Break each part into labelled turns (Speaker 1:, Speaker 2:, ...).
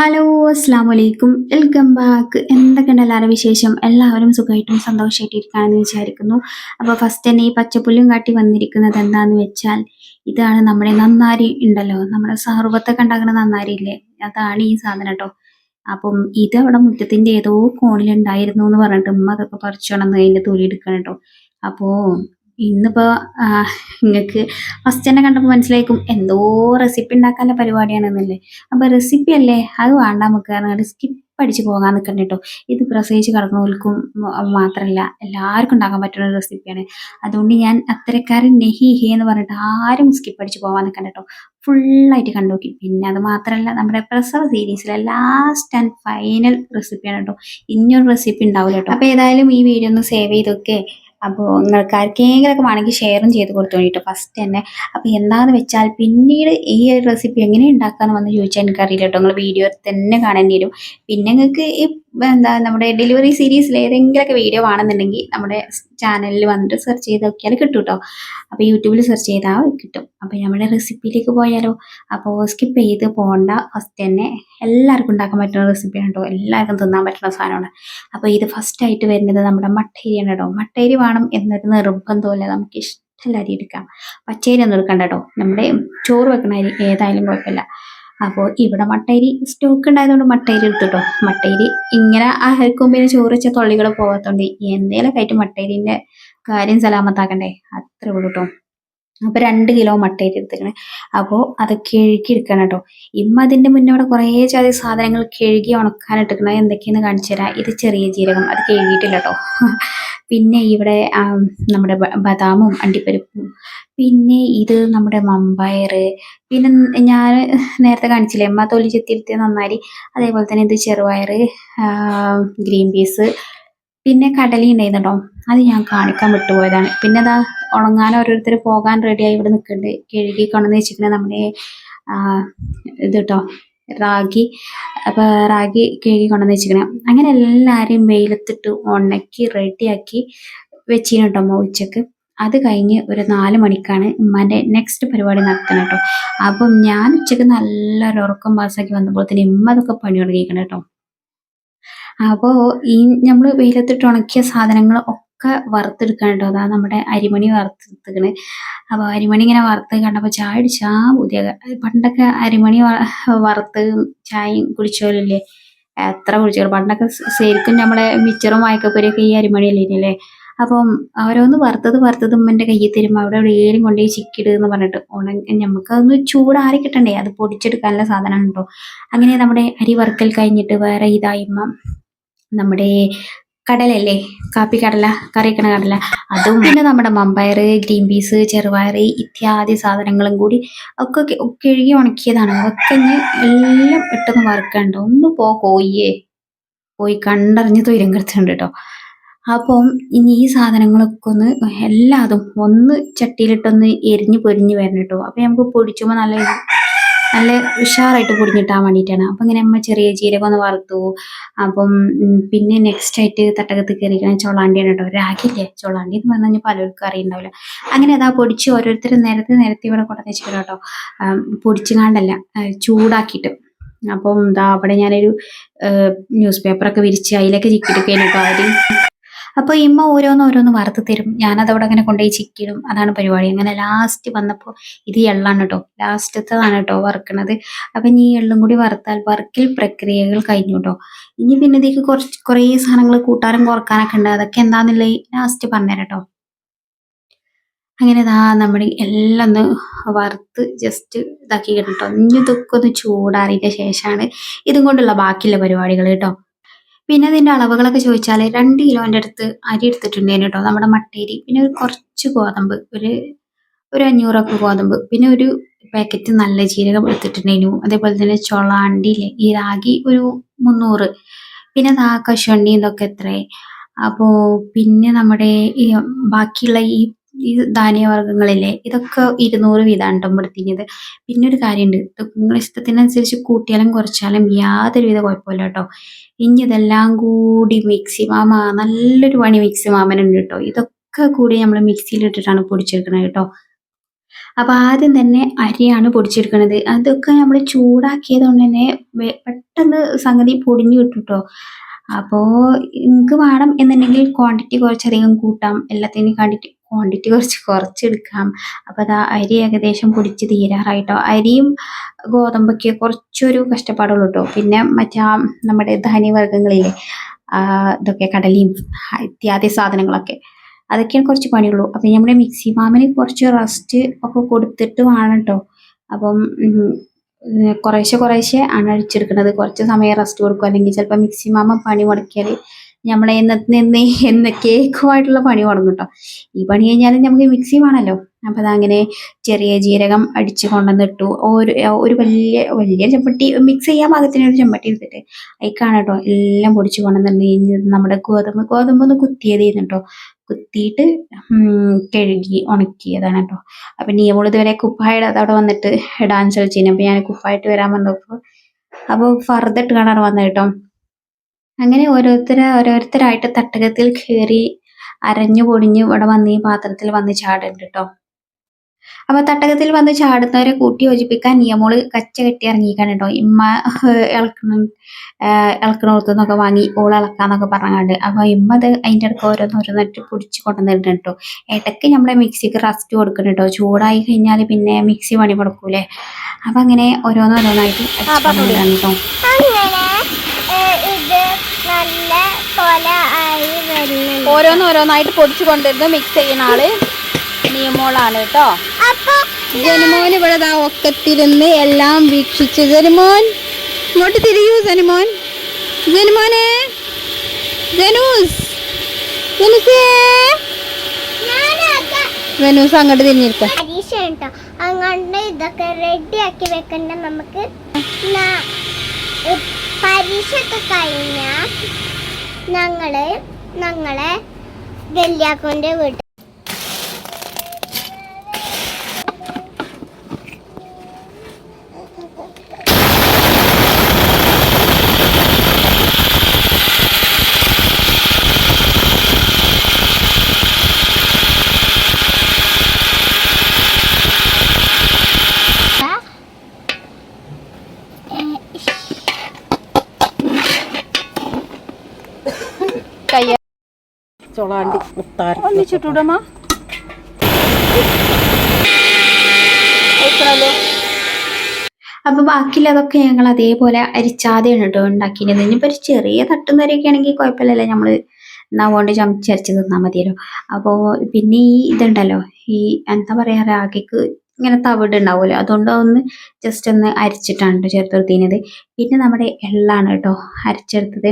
Speaker 1: Hello അസ്സാം വലൈക്കും welcome back എന്തൊക്കെയുണ്ട് എല്ലാവരും വിശേഷം? എല്ലാവരും സുഖമായിട്ടും സന്തോഷമായിട്ട് ഇരിക്കുകയാണെന്ന് വിചാരിക്കുന്നു. അപ്പോൾ ഫസ്റ്റ് തന്നെ ഈ പച്ചപ്പുല്ലും കാട്ടി വന്നിരിക്കുന്നത് എന്താണെന്ന് വെച്ചാൽ ഇതാണ് നമ്മുടെ നന്നാരി ഉണ്ടല്ലോ. നമ്മുടെ സർവത്തൊക്കെ ഉണ്ടാക്കുന്ന നന്നാരി ഇല്ലേ? അതാണ് ഈ സാധനം കേട്ടോ. അപ്പം ഇത് അവിടെ മുറ്റത്തിന്റെ ഏതോ കോണിലുണ്ടായിരുന്നു എന്ന് പറഞ്ഞിട്ട് ഉമ്മ അതൊക്കെ പറിച്ചോണം അതിന്റെ തൊലി എടുക്കണം കേട്ടോ. അപ്പോൾ ഇന്നിപ്പോ നിങ്ങൾക്ക് ഫസ്റ്റ് തന്നെ കണ്ടപ്പോൾ മനസ്സിലായിക്കും എന്തോ റെസിപ്പി ഉണ്ടാക്കാനുള്ള പരിപാടിയാണെന്നല്ലേ. അപ്പൊ റെസിപ്പി അല്ലേ? അത് വേണ്ട നമുക്ക് സ്കിപ്പ് അടിച്ച് പോകാൻ നിൽക്കണ്ട കേട്ടോ ഇത് പ്രസവിച്ച് കിടക്കുന്നവർക്കും മാത്രമല്ല എല്ലാവർക്കും ഉണ്ടാക്കാൻ പറ്റുന്ന റെസിപ്പിയാണ് അതുകൊണ്ട് ഞാൻ അത്തരക്കാരൻ നെഹി ഹേ എന്ന് പറഞ്ഞിട്ട് ആരും സ്കിപ്പ് അടിച്ച് പോകാൻ നിൽക്കണ്ട കേട്ടോ ഫുള്ളായിട്ട് കണ്ടു നോക്കി. പിന്നെ അത് മാത്രമല്ല നമ്മുടെ പ്രസവ സീരീസിലെ ലാസ്റ്റ് ആൻഡ് ഫൈനൽ റെസിപ്പിയാണ് കേട്ടോ ഇനിയൊരു റെസിപ്പി ഉണ്ടാവില്ല കേട്ടോ അപ്പൊ ഏതായാലും ഈ വീഡിയോ ഒന്ന് സേവ് ചെയ്തൊക്കെ അപ്പോൾ നിങ്ങൾക്ക് ആർക്കെങ്കിലൊക്കെ വേണമെങ്കിൽ ഷെയറും ചെയ്ത് കൊടുത്തു കേട്ടോ. ഫസ്റ്റ് തന്നെ. അപ്പോൾ എന്താണെന്ന് വെച്ചാൽ പിന്നീട് ഈ ഒരു റെസിപ്പി എങ്ങനെ ഉണ്ടാക്കാമെന്ന് വന്ന് ചോദിച്ചാൽ എനിക്കറിയില്ല കേട്ടോ. നിങ്ങൾ വീഡിയോ തന്നെ കാണേണ്ടി വരും. പിന്നെ നിങ്ങൾക്ക് ഈ എന്താ നമ്മുടെ ഡെലിവറി സീരീസിൽ ഏതെങ്കിലുമൊക്കെ വീഡിയോ ആണെന്നുണ്ടെങ്കിൽ നമ്മുടെ ചാനലിൽ വന്നിട്ട് സെർച്ച് ചെയ്ത് നോക്കിയാൽ കിട്ടും കേട്ടോ അപ്പോൾ യൂട്യൂബിൽ സെർച്ച് ചെയ്താൽ കിട്ടും. അപ്പോൾ നമ്മുടെ റെസിപ്പിയിലേക്ക് പോയാലോ? അപ്പോൾ സ്കിപ്പ് ചെയ്ത് പോകണ്ട ഫസ്റ്റ് തന്നെ എല്ലാവർക്കും ഉണ്ടാക്കാൻ പറ്റുന്ന റെസിപ്പിയാണ് കേട്ടോ എല്ലാവർക്കും തിന്നാൻ പറ്റുന്ന സാധനമാണ്. അപ്പോൾ ഇത് ഫസ്റ്റ് ആയിട്ട് വരുന്നത് നമ്മുടെ മട്ടേരിയാണ് കേട്ടോ മട്ടേരി വേണം എന്നൊരു നിർബന്ധമില്ല നമുക്ക് ഇഷ്ടമല്ല അരി എടുക്കാം. പച്ചേരി ഒന്നും എടുക്കണ്ട കേട്ടോ നമ്മുടെ ചോറ് വെക്കണ അരി ഏതായാലും കുഴപ്പമില്ല. അപ്പോൾ ഇവിടെ മട്ടേരി സ്റ്റോക്ക് ഉണ്ടായതുകൊണ്ട് മട്ടേരി എടുത്തുട്ടോ. മട്ടേരി ഇങ്ങനെ അരക്കും പിന്നെ ചോറ് വെച്ച തൊള്ളികൾ പോകാത്തോണ്ട് എന്തേലും ആയിട്ട് മട്ടേരിന്റെ കാര്യം സലാമത്താക്കണ്ടേ? അത്ര ഉള്ളൂ കേട്ടോ അപ്പൊ രണ്ട് കിലോ മട്ടേരി എടുത്തിരിക്കണേ. അപ്പോൾ അത് കിഴുകി എടുക്കണം കേട്ടോ ഇമ്മ അതിന്റെ മുന്നേ അവിടെ കുറേ ജാതി സാധനങ്ങൾ കിഴുകി ഉണക്കാൻ എടുക്കണം എന്തൊക്കെയെന്ന് കാണിച്ചു തരാം. ഇത് ചെറിയ ജീരകം. അത് കിഴുകിയിട്ടില്ല കേട്ടോ പിന്നെ ഇവിടെ നമ്മുടെ ബദാമും അണ്ടിപ്പരിപ്പും പിന്നെ ഇത് നമ്മുടെ മമ്പയർ പിന്നെ ഞാൻ നേരത്തെ കാണിച്ചില്ലേ എമ്മ തൊലി ചെത്തിയിരുത്തിയ നന്നാരി അതേപോലെ തന്നെ ഇത് ചെറുപയർ ഗ്രീൻ പീസ്. പിന്നെ കടലി ഉണ്ടായിരുന്നുണ്ടോ അത് ഞാൻ കാണിക്കാൻ വിട്ടുപോയതാണ്. പിന്നെ അതാ ഉണങ്ങാൻ ഓരോരുത്തർ പോകാൻ റെഡിയായി ഇവിടെ നിൽക്കുന്നുണ്ട്. കഴുകി കൊണ്ടെന്ന് വെച്ചിട്ടുണ്ടെങ്കിൽ നമ്മുടെ ഇത് കേട്ടോ റാഗി. അപ്പോൾ റാഗി കഴുകി കൊണ്ടുവന്ന് വെച്ചിരിക്കണം. അങ്ങനെ എല്ലാവരെയും വെയിലത്തിട്ട് ഉണക്കി റെഡിയാക്കി കേട്ടോ ഉച്ചയ്ക്ക്. അത് കഴിഞ്ഞ് ഒരു നാല് മണിക്കാണ് ഉമ്മാന്റെ നെക്സ്റ്റ് പരിപാടി നടത്തുന്നത് കേട്ടോ അപ്പം ഞാൻ ഉച്ചയ്ക്ക് നല്ല ഉറക്കം പാസ്സാക്കി വന്നപ്പോൾ തന്നെ ഉമ്മ അതൊക്കെ പണി തുടങ്ങിയിരിക്കണം കേട്ടോ അപ്പോൾ ഈ നമ്മൾ വെയിലത്തിട്ട് ഉണക്കിയ സാധനങ്ങൾ ഒക്കെ വറുത്തെടുക്കണം കേട്ടോ അതാ നമ്മുടെ അരിമണി വറുത്തെടുക്കണ് അപ്പോൾ അരിമണി ഇങ്ങനെ വറുത്ത് കണ്ടപ്പോൾ ചായ അടിച്ചാ പുതിയ പണ്ടൊക്കെ അരിമണി വറുത്ത് ചായയും കുടിച്ചോലില്ലേ എത്ര കുടിച്ചോളൂ. പണ്ടൊക്കെ ശരിക്കും നമ്മളെ മിച്ചറും വായ്ക്കപ്പൊരിയൊക്കെ ഈ അരിമണിയല്ലേ അല്ലേ അപ്പം ഓരോന്ന് വറുത്തത് വറുത്തത് ഉമ്മന്റെ കയ്യിൽ തരും അവിടെ എവിടെയെങ്കിലും കൊണ്ടുപോയി ചിക്കിട് എന്ന് പറഞ്ഞിട്ട് ഉണങ്ങി നമുക്കതൊന്ന് ചൂടാറി കിട്ടണ്ടേ? അത് പൊടിച്ചെടുക്കാനുള്ള സാധനമാണ് കേട്ടോ അങ്ങനെ നമ്മുടെ അരി വറുക്കൽ കഴിഞ്ഞിട്ട് വേറെ ഇതായിമ്മ നമ്മുടെ കടലല്ലേ? കാപ്പി കടല കറിക്കണ കടല. അതും പിന്നെ നമ്മുടെ മമ്പയർ ഗ്രീൻ പീസ് ചെറുപയർ ഇത്യാദി സാധനങ്ങളും കൂടി ഒക്കെ കഴുകി ഉണക്കിയതാണ്. അതൊക്കെ ഇനി എല്ലാം ഇട്ടൊന്ന് വറുക്കണ്ട ഒന്ന് പോ കോയിയേ പോയി കണ്ടറിഞ്ഞ് തൊയിരം കിടത്തുന്നുണ്ട് കേട്ടോ അപ്പം ഇനി ഈ സാധനങ്ങളൊക്കെ ഒന്ന് എല്ലാതും ഒന്ന് ചട്ടിയിലിട്ടൊന്ന് എരിഞ്ഞ് പൊരിഞ്ഞ് വരണം കേട്ടോ. അപ്പം നമുക്ക് പൊടിച്ചുമ്പോൾ നല്ല നല്ല ഉഷാറായിട്ട് പൊടിഞ്ഞിട്ടാൻ വേണ്ടിയിട്ടാണ്. അപ്പം ഇങ്ങനെ അമ്മ ചെറിയ ജീരകം ഒന്ന് വറുത്തു. അപ്പം പിന്നെ നെക്സ്റ്റ് ആയിട്ട് തട്ടകത്ത് കയറിക്കണ ചൊളാണ്ടിയാണ് കേട്ടോ. രാഗില്ലേ? ചൊളാണ്ടി എന്ന് പറഞ്ഞു കഴിഞ്ഞാൽ പലർക്കും അറിയുണ്ടാവില്ല. അങ്ങനെ അതാ പൊടിച്ച് ഓരോരുത്തർ നേരത്തെ നേരത്തെ ഇവിടെ കൊണ്ടുവന്ന് വെച്ചിട്ട് കേട്ടോ. പൊടിച്ചുകാണ്ടല്ല ചൂടാക്കിയിട്ട്. അപ്പം എന്താ അവിടെ ഞാനൊരു ന്യൂസ് പേപ്പറൊക്കെ വിരിച്ച് അതിലൊക്കെ ചിക്കിട്ടൊക്കെ കാര്യം അപ്പോൾ ഇമ്മ ഓരോന്ന് ഓരോന്ന് വറുത്ത് തരും. ഞാനതവിടെ അങ്ങനെ കൊണ്ടുപോയി ചിക്കിടും. അതാണ് പരിപാടി. അങ്ങനെ ലാസ്റ്റ് വന്നപ്പോൾ ഇത് എള്ളാണ് കേട്ടോ ലാസ്റ്റത്തതാണ് കേട്ടോ വറുക്കണത്. അപ്പം ഈ എള്ളും കൂടി വറുത്താൽ വർക്കിൽ പ്രക്രിയകൾ കഴിഞ്ഞു കേട്ടോ ഇനി പിന്നെ ഇതിലേക്ക് കുറച്ച് കുറേ സാധനങ്ങൾ കൂട്ടാനും കുറക്കാനൊക്കെ ഉണ്ട്. അതൊക്കെ എന്താണെന്നുള്ളത് ലാസ്റ്റ് പറഞ്ഞു കേട്ടോ അങ്ങനെ ഇതാ നമ്മുടെ എല്ലാം ഒന്ന് വറുത്ത് ജസ്റ്റ് ഇതാക്കി കേട്ടോ ഇനി ഇതൊക്കെ ഒന്ന് ചൂടാറിയ ശേഷമാണ് ഇതും കൊണ്ടുള്ള ബാക്കിയുള്ള പരിപാടികൾ കേട്ടോ പിന്നെ അതിന്റെ അളവുകളൊക്കെ ചോദിച്ചാൽ രണ്ട് കിലോന്റെ അടുത്ത് അരി എടുത്തിട്ടുണ്ടേനു കേട്ടോ നമ്മുടെ മട്ടേരി. പിന്നെ ഒരു കുറച്ച് ഗോതമ്പ് ഒരു ഒരു അഞ്ഞൂറൊക്കെ ഗോതമ്പ്. പിന്നെ ഒരു പാക്കറ്റ് നല്ല ജീരകം എടുത്തിട്ടുണ്ടേനു അതേപോലെ തന്നെ ചൊളാണ്ടി ഈ രാഗി ഒരു മുന്നൂറ്. പിന്നെ ദാ കശുവണ്ടി ഇതൊക്കെ എത്രേ അപ്പോൾ പിന്നെ നമ്മുടെ ബാക്കിയുള്ള ഈ ഈ ധാന്യവർഗങ്ങളില്ലേ ഇതൊക്കെ ഇരുന്നൂറ് വീതമാണ് കേട്ടോ പിന്നെ ഒരു കാര്യമുണ്ട് നിങ്ങളുടെ ഇഷ്ടത്തിനനുസരിച്ച് കൂട്ടിയാലും കുറച്ചാലും യാതൊരു യാതൊരുവിധ കുഴപ്പമില്ല കേട്ടോ ഇനി ഇതെല്ലാം കൂടി മിക്സി മാമ നല്ലൊരു പണി മിക്സി മാമനുണ്ട് കേട്ടോ. ഇതൊക്കെ കൂടി നമ്മൾ മിക്സിയിൽ ഇട്ടിട്ടാണ് പൊടിച്ചെടുക്കുന്നത് കേട്ടോ. അപ്പൊ ആദ്യം തന്നെ അരിയാണ് പൊടിച്ചെടുക്കുന്നത്. അതൊക്കെ നമ്മൾ ചൂടാക്കിയത് കൊണ്ട് തന്നെ പെട്ടെന്ന് സംഗതി പൊടിഞ്ഞു കിട്ടും ട്ടോ അപ്പോൾ നിങ്ങൾക്ക് വേണം എന്നുണ്ടെങ്കിൽ ക്വാണ്ടിറ്റി കുറച്ചധികം കൂട്ടാം. എല്ലാത്തിനും കണ്ടിട്ട് ക്വാണ്ടിറ്റി കുറച്ച് കുറച്ചെടുക്കാം. അപ്പോൾ അതാ അരി ഏകദേശം പൊടിച്ച് തീരാറായിട്ടോ. അരിയും ഗോതമ്പൊക്കെ കുറച്ചൊരു കഷ്ടപ്പാടുള്ളൂ കേട്ടോ പിന്നെ മറ്റാ നമ്മുടെ ധാന്യവർഗങ്ങളില്ലേ ഇതൊക്കെ കടലയും ഇത്യാദി സാധനങ്ങളൊക്കെ. അതൊക്കെയാണ് കുറച്ച് പണിയുള്ളൂ. അപ്പം നമ്മുടെ മിക്സി മാമിന് കുറച്ച് റസ്റ്റ് ഒക്കെ കൊടുത്തിട്ട് വേണം കേട്ടോ അപ്പം കുറേശ്ശെ കുറേശ്ശെ ആണ് അഴിച്ചെടുക്കുന്നത് കുറച്ച് സമയം റെസ്റ്റ് കൊടുക്കും. അല്ലെങ്കിൽ ചിലപ്പോൾ മിക്സി മാമ പണി മുടക്കിയാൽ നമ്മളെ എന്നത്തെ നിന്ന് എന്നൊക്കെയായിട്ടുള്ള പണി തുടങ്ങും കേട്ടോ ഈ പണി കഴിഞ്ഞാലും നമുക്ക് മിക്സി വേണമല്ലോ അപ്പം അതങ്ങനെ ചെറിയ ജീരകം അടിച്ച് കൊണ്ടുവന്നിട്ടു ഒരു ഒരു വലിയ വലിയ ചെമ്പട്ടി മിക്സ് ചെയ്യാൻ പാകത്തിന് ഒരു ചെമ്പട്ടി എടുത്തിട്ട് അതിക്കാണ് കേട്ടോ എല്ലാം പൊടിച്ച് കൊണ്ടുവന്നിട്ട് നമ്മുടെ ഗോതമ്പ് ഗോതമ്പ് ഒന്ന് കുത്തിയത് കേട്ടോ കുത്തിയിട്ട് കഴുകി ഉണക്കിയതാണ് കേട്ടോ അപ്പം നിയമങ്ങൾ ഇതുവരെ കുപ്പായുടെ അതവിടെ വന്നിട്ട് ഡാൻസ് കളിച്ചിരുന്നു അപ്പം ഞാൻ കുപ്പായിട്ട് വരാൻ വന്നപ്പോൾ അപ്പോൾ ഫർദർ ഇട്ട് കാണാൻ വന്നത് കേട്ടോ അങ്ങനെ ഓരോരുത്തരെ ഓരോരുത്തരായിട്ട് തട്ടകത്തിൽ കയറി അരഞ്ഞു പൊടിഞ്ഞ് ഇവിടെ വന്ന് ഈ പാത്രത്തിൽ വന്ന് ചാടുന്നുണ്ട് കേട്ടോ അപ്പൊ തട്ടകത്തിൽ വന്ന് ചാടുന്നവരെ കൂട്ടി യോജിപ്പിക്കാൻ നിയമോൾ കച്ച കെട്ടി ഇറങ്ങിക്കാണ് കേട്ടോ ഇമ്മ ഇളക്കണം ഇളക്കണോടത്തുനിന്നൊക്കെ വാങ്ങി ഓൾ ഇളക്കാന്നൊക്കെ പറഞ്ഞാണ്ട്. അപ്പൊ ഇമ്മ അത് അതിന്റെ അടുത്ത് ഓരോന്നോരോന്നിട്ട് പൊടിച്ച് കൊണ്ടുവന്നിട്ടുണ്ട് കേട്ടോ ഇടയ്ക്ക് നമ്മളെ മിക്സിക്ക് റസ്റ്റ് കൊടുക്കണം കേട്ടോ ചൂടായി കഴിഞ്ഞാൽ പിന്നെ മിക്സി പണി കൊടുക്കൂലേ? അപ്പൊ അങ്ങനെ ഓരോന്നോരോന്നായിട്ട് കേട്ടോ
Speaker 2: അങ്ങനെ ഏ, ഇത് നല്ല കൊല ആയി വരുന്നുണ്ട്
Speaker 3: ഓരോന്നോരോന്നായിട്ട് പൊടിച്ചു കൊണ്ടിരുന്ന് മിക്സ് ചെയ്യുന്ന ആൾ നിയമോളാണ് കേട്ടോ. ജനുമോൻ ഇവിടെ ദാ ഒക്കത്തിരുന്ന് എല്ലാം വീക്ഷിച്ച്. ജനുമോൻ ഇങ്ങോട്ട് തിരിയൂ ജനുമോൻ. ജനുമോനെ ജനൂസ് ജനുസേ. അങ്ങോട്ട് തിരിഞ്ഞിരിക്ക.
Speaker 2: അങ്ങോട്ട് ഇതൊക്കെ റെഡി ആക്കി വെക്കണ്ട നമുക്ക്. പരീക്ഷ ഒക്കെ കഴിഞ്ഞ ഞങ്ങൾ ഞങ്ങളെ വല്യാക്കോന്റെ വീട്ടിൽ
Speaker 3: കയ്യ
Speaker 4: ചൊളാണ്ടി മുത്താർ
Speaker 3: ഒന്നിച്ചിട്ടൂടമ്മ കഴിക്കണല്ലോ
Speaker 1: അപ്പൊ ബാക്കിയുള്ളതൊക്കെ ഞങ്ങൾ അതേപോലെ അരിച്ചാതെയാണ് കേട്ടോ ഉണ്ടാക്കിയത് ഇനിയിപ്പോ ഒരു ചെറിയ തട്ടും തരയൊക്കെ ആണെങ്കിൽ കുഴപ്പമില്ലല്ലോ. നമ്മൾ നവോണ്ട് ചമച്ചരച്ച് തിന്നാൽ മതിയല്ലോ. അപ്പോൾ പിന്നെ ഈ ഇതുണ്ടല്ലോ ഈ എന്താ പറയാ രാഗിക്ക് ഇങ്ങനെ തവിട് ഉണ്ടാവുമല്ലോ അതുകൊണ്ട് ഒന്ന് ജസ്റ്റ് ഒന്ന് അരച്ചിട്ടാണ് കേട്ടോ ചേർത്ത് നിർത്തിയത് പിന്നെ നമ്മുടെ എള്ളാണ് കേട്ടോ അരച്ചെടുത്തത്.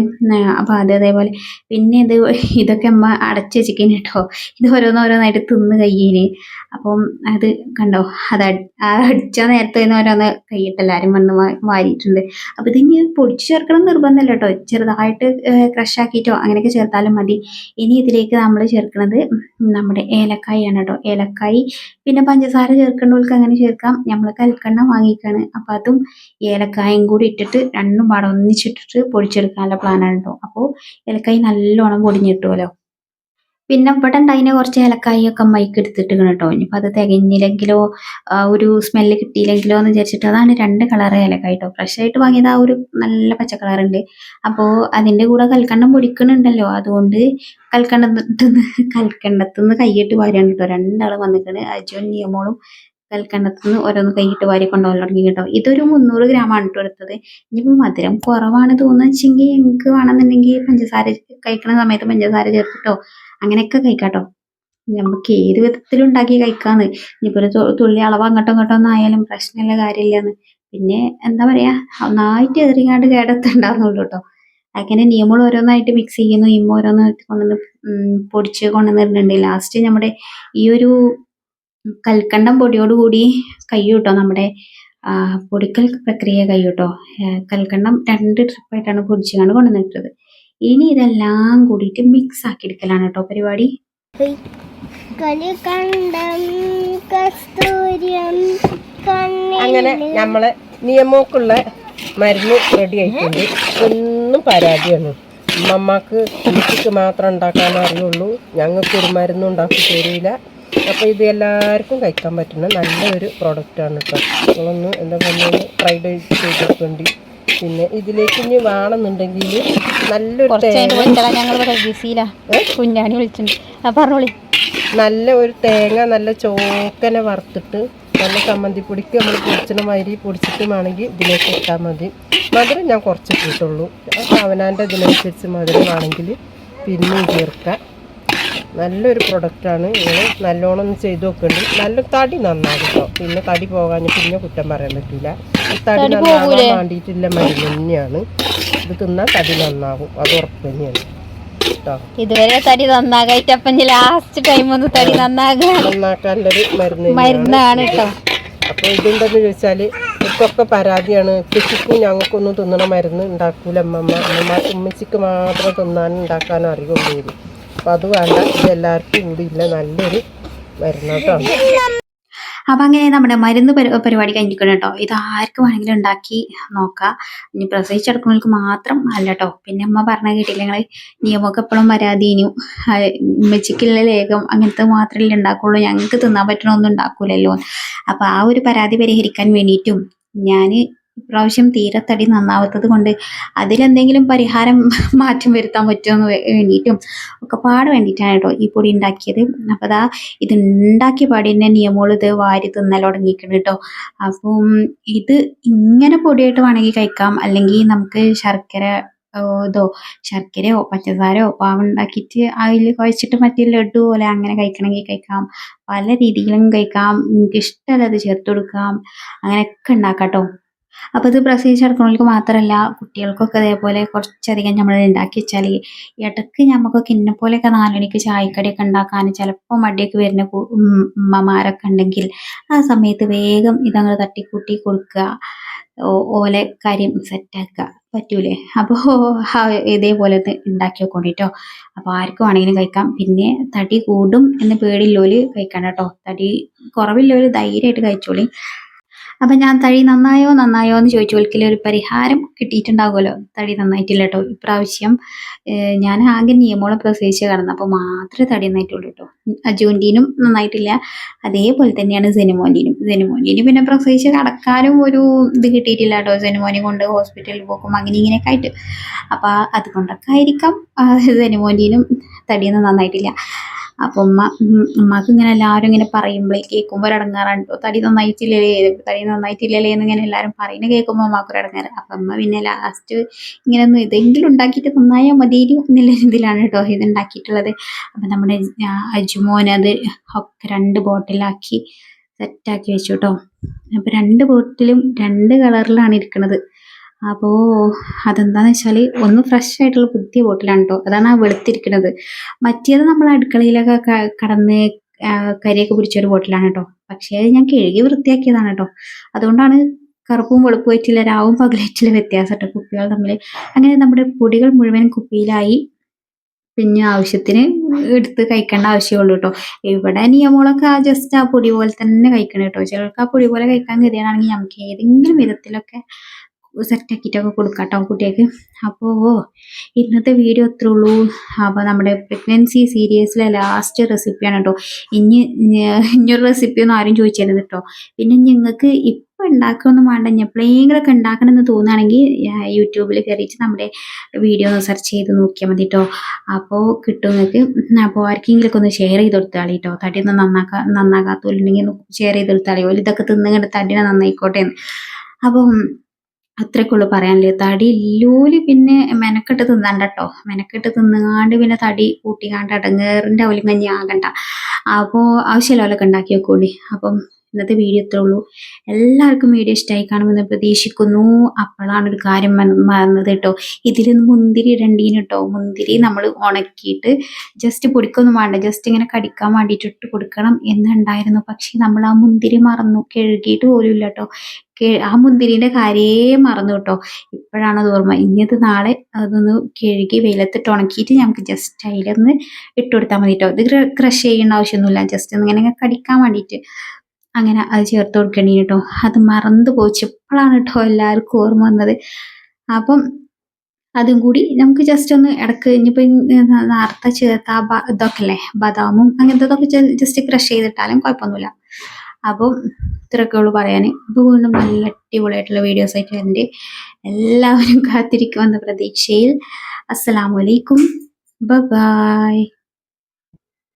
Speaker 1: അപ്പോൾ അത് അതേപോലെ പിന്നെ ഇത് ഇതൊക്കെ അമ്മ അടച്ച് വെച്ചിരിക്കുന്നു കേട്ടോ ഇത് ഓരോന്നോരോന്നായിട്ട് തിന്ന് കയ്യിന് അപ്പം അത് കണ്ടോ അത് അടിച്ചാ നേരത്തെ ഓരോന്ന് കൈയിട്ട് എല്ലാവരും വന്ന് വാരിയിട്ടുണ്ട്. അപ്പം ഇതിന് പൊടിച്ചു ചേർക്കണം നിർബന്ധമില്ല കേട്ടോ. ചെറുതായിട്ട് ക്രഷ് ആക്കിയിട്ടോ അങ്ങനെയൊക്കെ ചേർത്താലും മതി. ഇനി ഇതിലേക്ക് നമ്മൾ ചേർക്കുന്നത് നമ്മുടെ ഏലക്കായാണ് കേട്ടോ. ഏലക്കായി പിന്നെ പഞ്ചസാര ചേർക്കേണ്ടവർക്ക് അങ്ങനെ ചേർക്കാം. നമ്മൾ കൽക്കണ്ണ വാങ്ങിക്കാണ്. അപ്പം അതും ഏലക്കായും കൂടി ഇട്ടിട്ട് രണ്ടും പാടെ ഒന്നിച്ചിട്ടിട്ട് പൊടിച്ചെടുക്കാനുള്ള പ്ലാനാണ് കേട്ടോ. അപ്പോൾ ഏലക്കായി നല്ലോണം പൊടിഞ്ഞ് കിട്ടുമല്ലോ പിന്നെ ഇവിടെ ഉണ്ടായിന് കുറച്ച് ഏലക്കായി ഒക്കെ മൈക്ക് എടുത്തിട്ട് കേട്ടോ. ഇനിയിപ്പോൾ അത് തികഞ്ഞില്ലെങ്കിലോ ഒരു സ്മെല്ല് കിട്ടിയില്ലെങ്കിലോ എന്ന് വിചാരിച്ചിട്ട് അതാണ് രണ്ട് കളർ ഏലക്കായി കേട്ടോ ഫ്രഷ് ആയിട്ട് വാങ്ങിയത് ആ ഒരു നല്ല പച്ച കളർ ഉണ്ട് അപ്പോൾ അതിന്റെ കൂടെ കൽക്കണ്ടം പൊടിക്കണുണ്ടല്ലോ. അതുകൊണ്ട് കൽക്കണ്ടത്തുനിന്ന് കൽക്കണ്ടത്തുനിന്ന് കൈയിട്ട് വാരാണ് കേട്ടോ രണ്ടാളും വന്നിട്ടുണ്ട് അജുൻ നിയമോളും കൽക്കണ്ടത്തുനിന്ന് ഓരോന്ന് കൈയിട്ട് വാരി കൊണ്ടുപോകാൻ തുടങ്ങി കേട്ടോ ഇതൊരു മുന്നൂറ് ഗ്രാമാണ് കേട്ടോ എടുത്തത്. ഇനിയിപ്പോൾ മധുരം കുറവാണ് തോന്നുവെച്ചെങ്കിൽ എനിക്ക് വേണമെന്നുണ്ടെങ്കിൽ പഞ്ചസാര കഴിക്കണ സമയത്ത് പഞ്ചസാര ചേർത്തിട്ടോ. അങ്ങനെയൊക്കെ കഴിക്കാട്ടോ. നമുക്ക് ഏത് വിധത്തിലും ഉണ്ടാക്കി കഴിക്കാന്ന്. ഇനിയിപ്പോൾ ഒരു തുള്ളി അളവ് അങ്ങോട്ടും ഇങ്ങോട്ടും ഒന്നും ആയാലും പ്രശ്നമില്ല കാര്യമില്ലെന്ന്. പിന്നെ എന്താ പറയാ ഒന്നായിട്ട് എറിയാണ്ട് കേടത്തുണ്ടാകുന്നുള്ളൂ കേട്ടോ അങ്ങനെ നിയമങ്ങൾ ഓരോന്നായിട്ട് മിക്സ് ചെയ്യുന്നു. ഇമ്മ ഓരോന്ന് കൊണ്ടുവന്ന് പൊടിച്ച് കൊണ്ടുവന്നിട്ടുണ്ട് ലാസ്റ്റ് നമ്മുടെ ഈ ഒരു കൽക്കണ്ടം പൊടിയോടുകൂടി കൂടി കേട്ടോ നമ്മുടെ പൊടിക്കൽ പ്രക്രിയ കഴിയൂട്ടോ കൽക്കണ്ടം രണ്ട് ട്രിപ്പായിട്ടാണ് പൊടിച്ചുകൊണ്ട് കൊണ്ടുവന്നിട്ടത് ഇനി ഇതെല്ലാം കൂടിയിട്ട് മിക്സ് ആക്കി എടുക്കലാണ് കേട്ടോ പരിപാടി.
Speaker 4: അങ്ങനെ നമ്മളെ നിയമോക്കുള്ള മരുന്ന് റെഡി ആയിട്ടുണ്ട്. ഒന്നും പരാതിയാണ് അമ്മമ്മക്ക് കുട്ടിക്ക് മാത്രം ഉണ്ടാക്കാൻ അറിയുള്ളൂ. ഞങ്ങൾക്കൊരു മരുന്നും ഉണ്ടാക്കി തരില്ല. അപ്പോൾ ഇത് എല്ലാവർക്കും കഴിക്കാൻ പറ്റുന്ന നല്ലൊരു പ്രോഡക്റ്റാണ് കേട്ടോ നിങ്ങളൊന്ന് എന്താ പറഞ്ഞാൽ ഫ്രൈഡ് ചെയ്ത് ചെയ്തിട്ടുണ്ട് പിന്നെ ഇതിലേക്ക് ഇനി വേണമെന്നുണ്ടെങ്കിൽ നല്ലൊരു
Speaker 3: കുറച്ച് കഴിഞ്ഞ്
Speaker 4: തേങ്ങ.
Speaker 3: വിളിച്ചതാ ഞങ്ങൾ ഇവിടെ ബിസിയിലാ കുഞ്ഞാണി വിളിച്ചിട്ടുണ്ട് ആ പറഞ്ഞോളി.
Speaker 4: നല്ല ഒരു തേങ്ങ നല്ല ചോക്കനെ വറുത്തിട്ട് നല്ല ചമ്മന്തിപ്പൊടിക്ക് നമ്മൾ പൊടിച്ചണ മാതിരി പൊടിച്ചിട്ട് വേണമെങ്കിൽ ഇതിലേക്ക് ഇട്ടാൽ മതി. മധുരം ഞാൻ കുറച്ച് ഇട്ടിട്ടുള്ളൂ. അവനാന്റെ ഇതിനനുസരിച്ച് മധുരം വേണമെങ്കിൽ പിന്നെയും ചേർക്കാം. നല്ലൊരു പ്രൊഡക്റ്റാണ്. നിങ്ങൾ നല്ലോണം ഒന്ന് ചെയ്ത് നോക്കുന്നുണ്ട് നല്ല തടി നന്നാകും കേട്ടോ. പിന്നെ തടി പോകാൻ പിന്നെ കുറ്റം പറയാൻ പറ്റില്ല. തടി നന്നാകാൻ വേണ്ടിയിട്ടുള്ള മരുന്ന് തന്നെയാണ് ഇത് തിന്നാൽ തടി നന്നാകും അത് ഉറപ്പ് തന്നെയാണ്
Speaker 3: ഇതുവരെ തടി നന്നാകായിട്ട് അപ്പം ലാസ്റ്റ് ടൈം ഒന്ന് തടി നന്നാകാൻ
Speaker 4: നന്നാക്കാനുള്ള ഒരു മരുന്ന്
Speaker 3: മരുന്നാണ് കേട്ടോ
Speaker 4: അപ്പോൾ ഇതെന്തെന്ന് ചോദിച്ചാൽ ഇവർക്കൊക്കെ പരാതിയാണ്. കൃഷിക്കും ഞങ്ങൾക്കൊന്നും തിന്നണ മരുന്ന് ഉണ്ടാക്കൂല അമ്മമ്മ. അമ്മമ്മ ഉമ്മച്ചിക്ക് മാത്രം തിന്നാനും ഉണ്ടാക്കാനും അറിയുള്ളൂ അപ്പൊ അപ്പോൾ അത് വേണ്ട. ഇത് എല്ലാവർക്കും കൂടി ഇല്ല. നല്ലൊരു മരുന്ന് കേട്ടോ
Speaker 1: അപ്പം അങ്ങനെ നമ്മുടെ മരുന്ന് പരിപാടി കഴിഞ്ഞിരിക്കണം കേട്ടോ. ഇത് ആർക്ക് വേണമെങ്കിലും ഉണ്ടാക്കി നോക്കാം. ഇനി പ്രസവിച്ചെടുക്കുന്നവർക്ക് മാത്രം അല്ല കേട്ടോ. പിന്നെ അമ്മ പറഞ്ഞ കേട്ടില്ല ഞങ്ങൾ നിയമമൊക്കെ എപ്പോഴും പരാതിനും ഉമ്മച്ചിക്കുള്ള ലേഖം അങ്ങനത്തെ മാത്രമല്ലേ ഉണ്ടാക്കുള്ളൂ. ഞങ്ങൾക്ക് തിന്നാൻ പറ്റണമൊന്നും ഉണ്ടാക്കൂലല്ലോ. അപ്പോൾ ആ ഒരു പരാതി പരിഹരിക്കാൻ വേണ്ടിയിട്ടും ഞാൻ ഇപ്രാവശ്യം തീരത്തടി തടി നന്നാവാത്തത് കൊണ്ട് അതിലെന്തെങ്കിലും പരിഹാരം മാറ്റം വരുത്താൻ പറ്റുമെന്ന് വേണ്ടിയിട്ടും ഒക്കെ പാട് വേണ്ടിയിട്ടാണ് കേട്ടോ ഈ പൊടി ഉണ്ടാക്കിയത്. അപ്പോൾ അതാ ഇത് ഉണ്ടാക്കിയ പാടി തന്നെ നിയമോൾ ഇത് വാരി തിന്നൽ തുടങ്ങിയിട്ടുണ്ട് കേട്ടോ. അപ്പം ഇത് ഇങ്ങനെ പൊടിയായിട്ട് വേണമെങ്കിൽ കഴിക്കാം. അല്ലെങ്കിൽ നമുക്ക് ശർക്കര ഇതോ ശർക്കരയോ പഞ്ചസാരയോ പാവുണ്ടാക്കിയിട്ട് അതിൽ കുഴച്ചിട്ട് മറ്റേ ലഡു പോലെ അങ്ങനെ കഴിക്കണമെങ്കിൽ കഴിക്കാം. പല രീതിയിലും കഴിക്കാം. നിങ്ങൾക്ക് ഇഷ്ടമുള്ളത് ചേർത്ത് കൊടുക്കാം. അങ്ങനെയൊക്കെ ഉണ്ടാക്കാം കേട്ടോ. അപ്പോൾ ഇത് പ്രസവിച്ചെടുക്കുന്നവർക്ക് മാത്രമല്ല കുട്ടികൾക്കൊക്കെ അതേപോലെ കുറച്ചധികം നമ്മൾ ഉണ്ടാക്കി വെച്ചാൽ ഇടയ്ക്ക് നമുക്കൊക്കെ ഇന്നെ പോലെയൊക്കെ നാലുമണിക്ക് ചായക്കടിയൊക്കെ ഉണ്ടാക്കാൻ ചിലപ്പോൾ മടിയൊക്കെ വരുന്ന ഉമ്മമാരൊക്കെ ഉണ്ടെങ്കിൽ ആ സമയത്ത് വേഗം ഇതങ്ങ് തട്ടിക്കൂട്ടി കൊടുക്കുക. ഓലെ കാര്യം സെറ്റാക്കുക പറ്റൂലേ? അപ്പോൾ ഇതേപോലെ ഉണ്ടാക്കി വെക്കോണ്ടിട്ടോ അപ്പോൾ ആർക്കും വേണമെങ്കിലും കഴിക്കാം. പിന്നെ തടി കൂടും എന്ന് പേടില്ലോൽ കഴിക്കണം കേട്ടോ തടി കുറവില്ലോൽ ധൈര്യമായിട്ട് കഴിച്ചോളി. അപ്പം ഞാൻ തടി നന്നായോ നന്നായോ എന്ന് ചോദിച്ചു. ഒരിക്കലും ഒരു പരിഹാരം കിട്ടിയിട്ടുണ്ടാകുമല്ലോ. തടി നന്നായിട്ടില്ല കേട്ടോ. ഇപ്രാവശ്യം ഞാൻ ആകെ നിയമോളം പ്രസവിച്ച് കിടന്നപ്പോൾ മാത്രമേ തടി നന്നായിട്ടുള്ളൂ കേട്ടോ. അജുവിന്റെനും നന്നായിട്ടില്ല. അതേപോലെ തന്നെയാണ് സെനിമോന്റെനും സെനിമോന്റെനും പിന്നെ പ്രസവിച്ച് കിടക്കാനും ഒരു ഇത് കിട്ടിയിട്ടില്ല കേട്ടോ. സെനിമോനെ കൊണ്ട് ഹോസ്പിറ്റലിൽ പോകും അങ്ങനെ ഇങ്ങനെയൊക്കെ ആയിട്ട്. അപ്പോൾ അതുകൊണ്ടൊക്കെ ആയിരിക്കാം സെനിമോന്റെനും തടിയൊന്നും നന്നായിട്ടില്ല. അപ്പോൾ ഉമ്മ ഉമ്മക്ക് ഇങ്ങനെ എല്ലാവരും ഇങ്ങനെ പറയുമ്പോഴേ കേൾക്കുമ്പോൾ ഇടങ്ങാറാണ് തടി നന്നായിട്ടില്ലേ? തടി നന്നായിട്ടില്ലല്ലേ എന്ന് ഇങ്ങനെ എല്ലാവരും പറയുന്നത് കേൾക്കുമ്പോൾ ഉമ്മാക്കൊരു ഇടങ്ങാറ് അപ്പം അമ്മ പിന്നെ ലാസ്റ്റ് ഇങ്ങനെ ഒന്ന് ഇതെങ്കിലും ഉണ്ടാക്കിയിട്ട് നന്നായാൽ മതിയും എന്നുള്ള രീതിയിലാണ് കേട്ടോ ഇത് ഉണ്ടാക്കിയിട്ടുള്ളത്. അപ്പം നമ്മുടെ അജുമോൻ അത് ഒക്കെ രണ്ട് ബോട്ടിലാക്കി സെറ്റാക്കി വെച്ചു കേട്ടോ. അപ്പം രണ്ട് ബോട്ടിലും രണ്ട് കളറിലാണ് ഇരിക്കുന്നത് അപ്പോൾ അതെന്താന്ന് വെച്ചാൽ ഒന്ന് ഫ്രഷ് ആയിട്ടുള്ള പുതിയ ബോട്ടിലാണ് കേട്ടോ അതാണ് ആ വെളുത്തിരിക്കുന്നത് മറ്റേത് നമ്മൾ അടുക്കളയിലൊക്കെ കടന്ന് കരിയൊക്കെ പിടിച്ച ഒരു ബോട്ടിലാണ് കേട്ടോ പക്ഷേ അത് ഞാൻ കഴുകി വൃത്തിയാക്കിയതാണ് കേട്ടോ അതുകൊണ്ടാണ് കറുപ്പും വെളുപ്പുമായിട്ടുള്ള രാവും പകലായിട്ടുള്ള വ്യത്യാസം കേട്ടോ കുപ്പികൾ തമ്മിൽ അങ്ങനെ നമ്മുടെ പൊടികൾ മുഴുവൻ കുപ്പിയിലായി പിന്നെ ആവശ്യത്തിന് എടുത്ത് കഴിക്കേണ്ട ആവശ്യമുള്ളൂ കേട്ടോ ഇവിടെ നിയമങ്ങളൊക്കെ ആ ജസ്റ്റ് ആ പൊടി പോലെ തന്നെ കഴിക്കണം കേട്ടോ ചിലർക്ക് ആ പൊടി പോലെ കഴിക്കാൻ ഗതിയാണെങ്കിൽ നമുക്ക് ഏതെങ്കിലും വിധത്തിലൊക്കെ സെറ്റ് ആക്കിയിട്ടൊക്കെ കൊടുക്കാം കേട്ടോ കുട്ടികൾക്ക് അപ്പോൾ ഇന്നത്തെ വീഡിയോ അത്രേ ഉള്ളൂ അപ്പോൾ നമ്മുടെ പ്രഗ്നൻസി സീരീസിലെ ലാസ്റ്റ് റെസിപ്പിയാണ് കേട്ടോ ഇനി ഇനി ഇനിയൊരു റെസിപ്പി ഒന്നും ആരും ചോദിച്ചരുത് കേട്ടോ പിന്നെ നിങ്ങൾക്ക് ഇപ്പം ഉണ്ടാക്കുകയൊന്നും വേണ്ട. ഞാൻ എപ്പോഴെങ്കിലൊക്കെ ഉണ്ടാക്കണമെന്ന് തോന്നുകയാണെങ്കിൽ യൂട്യൂബിൽ കയറിയിട്ട് നമ്മുടെ വീഡിയോ ഒന്ന് സെർച്ച് ചെയ്ത് നോക്കിയാൽ മതി കേട്ടോ അപ്പോൾ കിട്ടും നിങ്ങൾക്ക്. അപ്പോൾ ആർക്കെങ്കിലുമൊക്കെ ഒന്ന് ഷെയർ ചെയ്ത് കൊടുത്താളി കേട്ടോ തടിയൊന്ന് നന്നാക്കാ നന്നാകാത്തവരുണ്ടെങ്കിൽ ഷെയർ ചെയ്ത് കൊടുത്താളി ഇതൊക്കെ തിന്നുകൊണ്ട് തടിനെ നന്നായിക്കോട്ടെ എന്ന്. അപ്പം അത്രയ്ക്കുള്ളൂ പറയാനില്ലേ തടി ഇല്ലൂൽ പിന്നെ മെനക്കെട്ട് തിന്നണ്ട കേട്ടോ മെനക്കെട്ട് തിന്നുകാണ്ട് പിന്നെ തടി കൂട്ടിക്കാണ്ട് അടങ്ങേറിന്റെ അവലും കഞ്ഞി ആകണ്ട. അപ്പോൾ ആവശ്യമുള്ളവരൊക്കെ ഉണ്ടാക്കി വെക്കൂടി അപ്പം ഇന്നത്തെ വീഡിയോ ഇത്രേ ഉള്ളൂ. എല്ലാവർക്കും വീഡിയോ ഇഷ്ടമായി കാണുമെന്ന് പ്രതീക്ഷിക്കുന്നു. അപ്പോഴാണ് ഒരു കാര്യം മറന്നത് കേട്ടോ. ഇതിലൊന്ന് മുന്തിരി ഇടണ്ടീന് കേട്ടോ. മുന്തിരി നമ്മൾ ഉണക്കിയിട്ട് ജസ്റ്റ് പൊടിക്കൊന്നും വേണ്ട. ജസ്റ്റ് ഇങ്ങനെ കടിക്കാൻ വേണ്ടിയിട്ട് ഇട്ട് കൊടുക്കണം എന്നുണ്ടായിരുന്നു. പക്ഷേ നമ്മൾ ആ മുന്തിരി മറന്നു. കഴുകിയിട്ട് പോലും ഇല്ല കേട്ടോ. ആ മുന്തിരിന്റെ കാര്യേ മറന്നു കേട്ടോ. ഇപ്പോഴാണ് അത് ഓർമ്മ. ഇനിയത് നാളെ അതൊന്ന് കഴുകി വെയിലത്തിട്ട് ഉണക്കിയിട്ട് നമുക്ക് ജസ്റ്റ് അതിലൊന്ന് ഇട്ട് കൊടുത്താൽ മതി കേട്ടോ. ഇത് ക്രഷ് ചെയ്യേണ്ട ആവശ്യമൊന്നുമില്ല. ജസ്റ്റ് ഒന്ന് ഇങ്ങനെ കടിക്കാൻ വേണ്ടിയിട്ട് അങ്ങനെ അത് ചേർത്ത് കൊടുക്കണേ കേട്ടോ. അത് മറന്നു പോയിച്ച് ഇപ്പോഴാണ് കേട്ടോ എല്ലാവർക്കും ഓർമ്മ വന്നത്. അപ്പം അതും കൂടി നമുക്ക് ജസ്റ്റ് ഒന്ന് ഇടയ്ക്ക് ഇനിയിപ്പോൾ നേരത്തെ ചേർത്ത ഇതൊക്കെ അല്ലേ ബദാമും അങ്ങനത്തെ ജസ്റ്റ് ക്രഷ് ചെയ്തിട്ടാലും കുഴപ്പമൊന്നുമില്ല. അപ്പം ഇത്രയൊക്കെ ഉള്ളൂ പറയാൻ അപ്പോൾ വീണ്ടും നല്ല അടിപൊളിയായിട്ടുള്ള വീഡിയോസ് ആയിട്ട് വരുന്നുണ്ട് എല്ലാവരും കാത്തിരിക്കുമെന്ന പ്രതീക്ഷയിൽ. അസ്സലാമലൈക്കും ബൈ